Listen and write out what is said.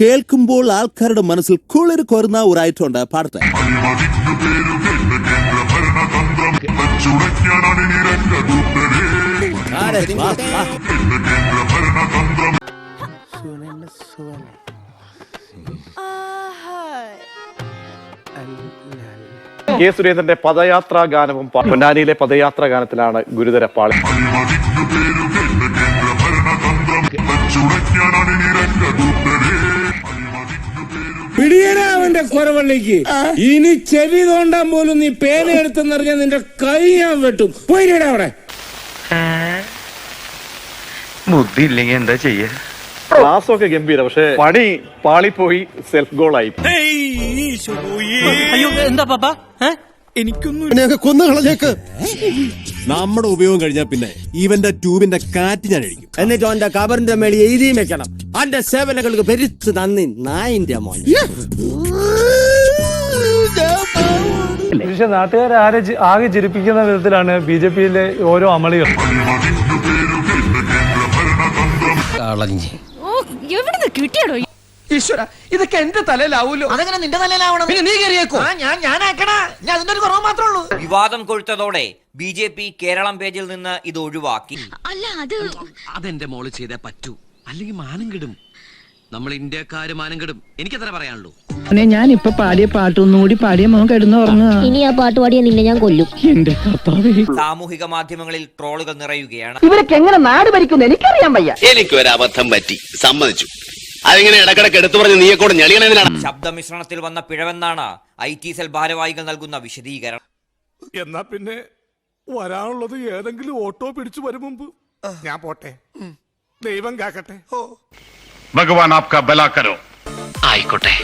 കേൾക്കുമ്പോൾ ആൾക്കാരുടെ മനസ്സിൽ കുളിർ കൊരുന്ന ഒരായിട്ടുണ്ട്. പാടട്ടെ. കെ സുരേന്ദ്രന്റെ പദയാത്രാ ഗാനവും പൊന്നാനിയിലെ പദയാത്രാ ഗാനത്തിലാണ് ഗുരുതര പാളി. പിടിയനാ കുറവള്ളിക്ക് ഇനി ചെവി തോണ്ടാൻ പോലും നീ പേന എടുത്തെന്നറിഞ്ഞാൽ നിന്റെ കൈ ഞാൻ വെട്ടും. പോയിടാ അവിടെ. ബുദ്ധി ഇല്ലെങ്കിൽ എന്താ ചെയ്യാ? ക്ലാസ്സൊക്കെ ഗംഭീര പക്ഷെ പണി. പാളിപ്പോയി സെൽഫ് ഗോൾ അയ്യോ എന്താ പാപ്പ? എനിക്കൊന്നും കൊന്നു കളഞ്ഞേക്ക്. നമ്മുടെ ഉപയോഗം കഴിഞ്ഞാൽ പിന്നെ ഇവന്റെ ട്യൂബിന്റെ കാറ്റ് ഞാൻ അഴിക്കും. എന്നിട്ട് അവന്റെ കബറിന്റെ മേളി എഴുതിയും വെക്കണം. അവന്റെ സേവനങ്ങൾക്ക് പെരുത്ത് നന്ദി. നായിന്റെ മോൻ പക്ഷെ നാട്ടുകാരെ ആരെ ജി- ആകെ ചിരിപ്പിക്കുന്ന വിധത്തിലാണ് ബി ജെ പിയിലെ ഓരോ അമളികൾ. ഭരണതന്ത്രം ഓ എവിടുന്ന് കിട്ടിയാടോ ഈശ്വര ഇതൊക്കെ എന്റെ തലയിലാവൂലോ? അതെങ്ങനെ നിന്റെ തലയിലാവണം? പിന്നെ നീ കയറിയേക്കോ ഞാൻ ഞാൻ ഞാനാക്കണ ഞാൻ അതിന്റെ ഒരു കുറവ് മാത്രമേ ഉള്ളൂ. വിവാദം കൊഴുത്തതോടെ ബി ജെ പി കേരളം പേജിൽ നിന്ന് ഇത് ഒഴിവാക്കി. അല്ല അത് അതെന്റെ മോൾ ചെയ്തേ പറ്റൂ. അല്ലെങ്കിൽ മാനം കിടും. നമ്മൾ ഇന്ത്യക്കാര് മാനം കിടും. എനിക്കത്ര പറയാനുള്ളൂ. ഞാൻ ഇപ്പൊ പാടിയ പാട്ടൊന്നുകൂടി പാടിയ മോൻ കിടന്നു ഉറങ്ങുക. ഇനി ആ പാട്ട് പാടിയ നിന്നെ ഞാൻ കൊല്ലും. എന്റെ കർത്താവേ. സാമൂഹിക മാധ്യമങ്ങളിൽ ട്രോളുകൾ നിറയുകയാണ്. ഇവരൊക്കെ എങ്ങനെ നാട് ഭരിക്കുന്നു എനിക്കറിയാൻ വയ്യ. എനിക്കൊരു അബദ്ധം പറ്റി. സമ്മതിച്ചു. അതിങ്ങനെ ഇടക്കിടക്ക് എടുത്തു പറഞ്ഞ് നീയെ കൂടെ ഞെളിയണെന്തിനാണ് ശബ്ദമിശ്രണത്തിൽ വന്ന പിഴവെന്നാണ് ഐ ടി സെൽ ഭാരവാഹികൾ നൽകുന്ന വിശദീകരണം. എന്നാ പിന്നെ വരാനുള്ളത് ഏതെങ്കിലും ഓട്ടോ പിടിച്ചു വരും മുമ്പ്. ഞാൻ പോട്ടെ. ദൈവം കാക്കട്ടെ. ഭഗവാൻ ആപ്കാ ബലാ കരോ. ആയിക്കോട്ടെ.